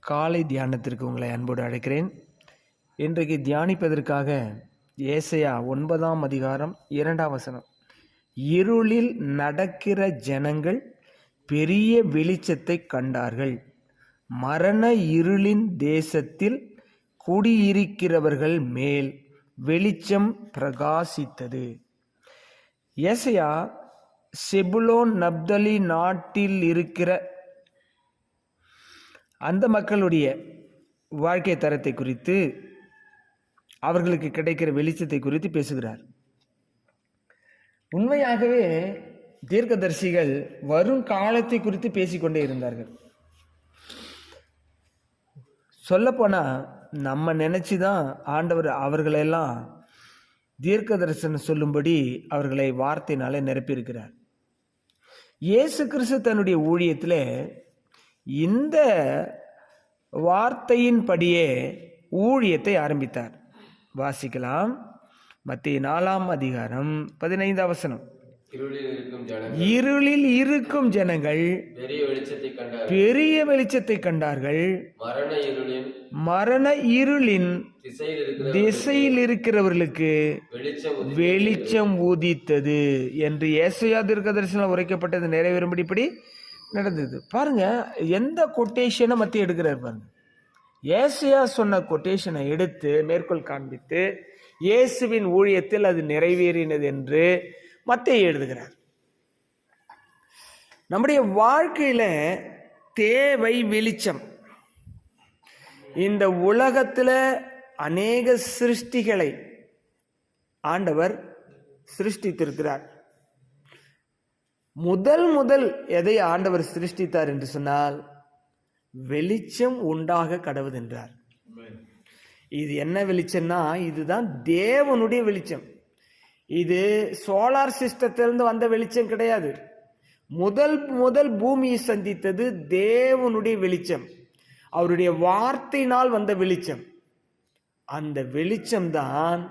காலை தியானத்திற்கு உங்களை அன்போடு அழைக்கிறேன். இன்றைக்கு தியானிப்பதற்காக ஏசையா ஒன்பதாம் அதிகாரம் இரண்டாம் வசனம். இருளில் நடக்கிற ஜனங்கள் பெரிய வெளிச்சத்தை கண்டார்கள். மரண இருளின் தேசத்தில் குடியிருக்கிறவர்கள் மேல் வெளிச்சம் பிரகாசித்தது. ஏசையா செபுலோன் நப்தலி நாட்டில் இருக்கிற அந்த மக்களுடைய வாழ்க்கை தரத்தை குறித்து அவர்களுக்கு கிடைக்கிற வெளிச்சத்தை குறித்து பேசுகிறார். உண்மையாகவே தீர்க்கதரிசிகள் வரும் காலத்தை குறித்து பேசிக்கொண்டே இருந்தார்கள். சொல்லப்போனால் நம்ம நினச்சி தான் ஆண்டவர் அவர்களெல்லாம் தீர்க்க தரிசனம் சொல்லும்படி அவர்களை வார்த்தையினால நிரப்பியிருக்கிறார். இயேசு கிறிஸ்து தன்னுடைய ஊழியத்தில் இந்த வார்த்தையின்படியே ஊழியத்தை ஆரம்பித்தார். வாசிக்கலாம். மத்திய நாலாம் அதிகாரம் பதினைந்தாம் வசனம். இருளில் இருக்கும் ஜனங்கள் பெரிய வெளிச்சத்தை கண்டார்கள். மரண இருளின் திசையில் இருக்கிற திசையில் இருக்கிறவர்களுக்கு வெளிச்சம் ஊதித்தது என்று ஏசையா தீர்க்க தரிசனம் உரைக்கப்பட்டது நிறைவேறும்படி இப்படி நடந்தது. பாருங்க எந்த கொட்டேஷனை மத்திய எடுக்கிறார் பாருங்க. ஏசியா சொன்ன கொட்டேஷனை எடுத்து மேற்கோள் காண்பித்து இயேசுவின் ஊழியத்தில் அது நிறைவேறினது என்று மத்திய எழுதுகிறார். நம்முடைய வாழ்க்கையில தேவை வெளிச்சம். இந்த உலகத்தில் அநேக சிருஷ்டிகளை ஆண்டவர் சிருஷ்டித்திருக்கிறார். முதல் முதல் எதை ஆண்டவர் சிருஷ்டித்தார் என்று சொன்னால் வெளிச்சம் உண்டாக கடவுதென்றார் இது என்ன வெளிச்சம்னா இதுதான் தேவனுடைய வெளிச்சம். இது சோலார் சிஸ்டத்திலிருந்து வந்த வெளிச்சம் கிடையாது. முதல் முதல் பூமியை சந்தித்தது தேவனுடைய வெளிச்சம். அவருடைய வார்த்தையினால் வந்த வெளிச்சம். அந்த வெளிச்சம்தான்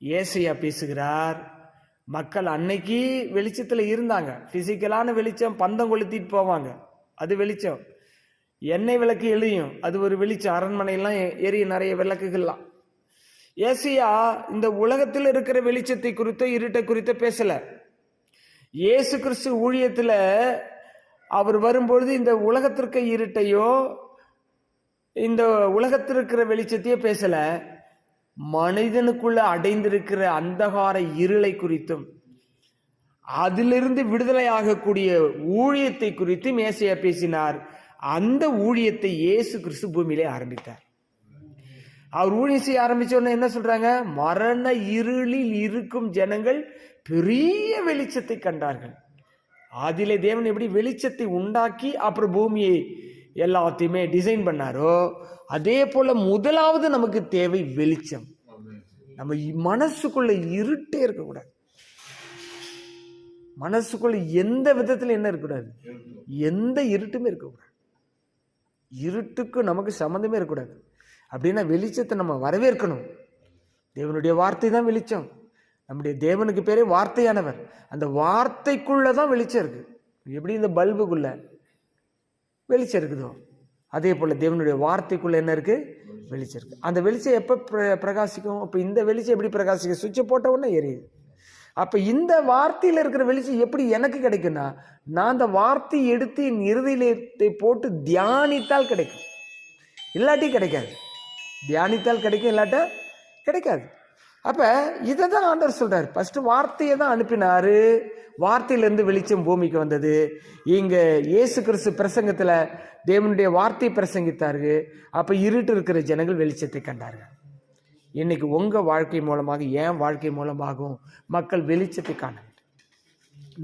ஏசையா பேசுகிறார். மக்கள் அன்னைக்கு வெளிச்சத்தில் இருந்தாங்க. ஃபிசிக்கலான வெளிச்சம் பந்தம் கொளுத்திட்டு போவாங்க. அது வெளிச்சம். எண்ணெய் விளக்கு எளியும். அது ஒரு வெளிச்சம். அரண்மனையெல்லாம் எரிய நிறைய விளக்குகள்லாம். ஏசையா இந்த உலகத்தில் இருக்கிற வெளிச்சத்தை குறித்தோ இருட்டை குறித்தோ பேசலை. இயேசு கிறிஸ்து ஊழியத்தில் அவர் வரும்பொழுது இந்த உலகத்திற்கு இருட்டையோ இந்த உலகத்தில் இருக்கிற பேசலை. மனிதனுக்குள்ள அடைந்திருக்கிற அந்தகார இருளை குறித்தும் அதிலிருந்து விடுதலை ஆகக்கூடிய ஊழியத்தை குறித்து மேசையா பேசினார். அந்த ஊழியத்தை இயேசு கிறிஸ்து பூமியிலே ஆரம்பித்தார். அவர் ஊழியம் செய்ய ஆரம்பிச்ச உடனே என்ன சொல்றாங்க? மரண இருளில் இருக்கும் ஜனங்கள் பெரிய வெளிச்சத்தை கண்டார்கள். அதிலே தேவன் எப்படி வெளிச்சத்தை உண்டாக்கி அப்புறம் பூமியை எல்லாத்தையுமே டிசைன் பண்ணாரோ அதே போல் முதலாவது நமக்கு தேவை வெளிச்சம். நம்ம மனசுக்குள்ளே மனசுக்குள்ள இருட்டே இருக்கக்கூடாது. மனசுக்குள்ள எந்த விதத்தில் என்ன இருக்கக்கூடாது? எந்த இருட்டுமே இருக்கக்கூடாது. இருட்டுக்கு நமக்கு சம்மந்தமே இருக்கக்கூடாது. அப்படின்னா வெளிச்சத்தை நம்ம வரவேற்கணும். தேவனுடைய வார்த்தை தான் வெளிச்சம். நம்முடைய தேவனுக்கு பேரே வார்த்தையானவர். அந்த வார்த்தைக்குள்ளே தான் வெளிச்சம் இருக்குது எப்படி இந்த பல்புக்குள்ளே? வெளிச்சம் இருக்குதோ? அதே போல் தேவனுடைய வார்த்தைக்குள்ள என்ன இருக்குது வெளிச்சம் இருக்குது அந்த வெளிச்சம் எப்போ பிர- பிரகாசிக்கும்? அப்போ இந்த வெளிச்சம் எப்படி பிரகாசிக்கும்? சுவிட்சை போட்ட உடனே எரியுது. அப்போ இந்த வார்த்தையில் இருக்கிற வெளிச்சம் எப்படி எனக்கு கிடைக்கும்னா நான் அந்த வார்த்தையை எடுத்து என் இருதயத்தை போட்டு தியானித்தால் கிடைக்கும். இல்லாட்டி கிடைக்காது. தியானித்தால் கிடைக்கும் இல்லாட்ட கிடைக்காது. அப்போ இதை தான் ஆண்டவர் சொல்கிறார் ஃபஸ்ட்டு வார்த்தையை தான் அனுப்பினார். வார்த்தையிலேருந்து வெளிச்சம் பூமிக்கு வந்தது. இங்கே இயேசு கிறிஸ்து பிரசங்கத்தில் தேவனுடைய வார்த்தை பிரசங்கித்தார்கள் அப்போ இருட்டு இருக்கிற ஜனங்கள் வெளிச்சத்தை கண்டார்கள். இன்னைக்கு உங்கள் வாழ்க்கை மூலமாக ஏன் வாழ்க்கை மூலமாகவும் மக்கள் வெளிச்சத்தை காண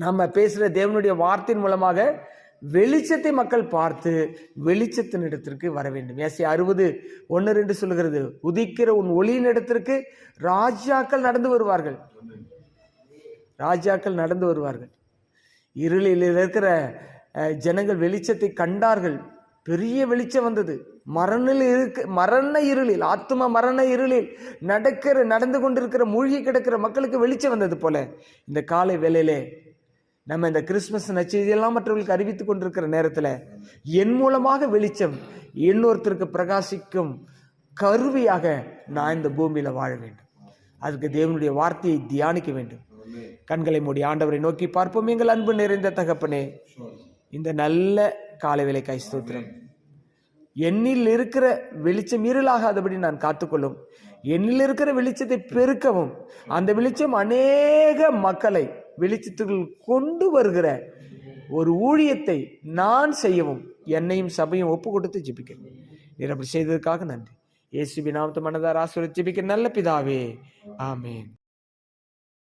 நம்ம பேசுகிற தேவனுடைய வார்த்தையின் மூலமாக வெளிச்சத்தை மக்கள் பார்த்து வெளிச்சத்தின் இடத்திற்கு வர வேண்டும். ஏசி அறுபது ஒன்று ரெண்டு சொல்லுகிறது உதிக்கிற உன் ஒளியின் இடத்திற்கு ராஜாக்கள் நடந்து வருவார்கள். ராஜாக்கள் நடந்து வருவார்கள். இருளில் இருக்கிற ஜனங்கள் வெளிச்சத்தை கண்டார்கள். பெரிய வெளிச்சம் வந்தது. மரணில் இருக்க மரண இருளில் ஆத்தும மரண இருளில் நடக்கிற நடந்து கொண்டிருக்கிற மூழ்கி கிடக்கிற மக்களுக்கு வெளிச்சம் வந்தது போல. இந்த காலை வேலையிலே நம்ம இந்த கிறிஸ்மஸ் நச்செய்தியெல்லாம் மற்றவர்களுக்கு அறிவித்துக் கொண்டிருக்கிற நேரத்தில் என் மூலமாக வெளிச்சம் இன்னொருத்தருக்கு பிரகாசிக்கும் கருவியாக நான் இந்த பூமியில் வாழ வேண்டும். அதுக்கு தேவனுடைய வார்த்தையை தியானிக்க வேண்டும். கண்களை மூடி ஆண்டவரை நோக்கி பார்ப்போம். எங்கள் அன்பு நிறைந்த தகப்பனே இந்த நல்ல காலை வேலைக்காய் ஸ்தோத்திரம். என்னில் இருக்கிற வெளிச்சம் இருளாகாதபடி நான் காத்துக்கொள்ளும். என்னில் இருக்கிற வெளிச்சத்தை பெருக்கவும். அந்த வெளிச்சம் அநேக மக்களை வெளிச்சத்துக்குள் கொண்டு வருகிற ஒரு ஊழியத்தை நான் செய்யவும் என்னையும் சபையும் ஒப்பு கொடுத்து ஜிபிக்கிறேன். நீர் அப்படி செய்ததற்காக நன்றி. இயேசுவின் நாமத்து மனதார் ஆசிரியர் ஜிபிக்க நல்ல பிதாவே. ஆமேன்.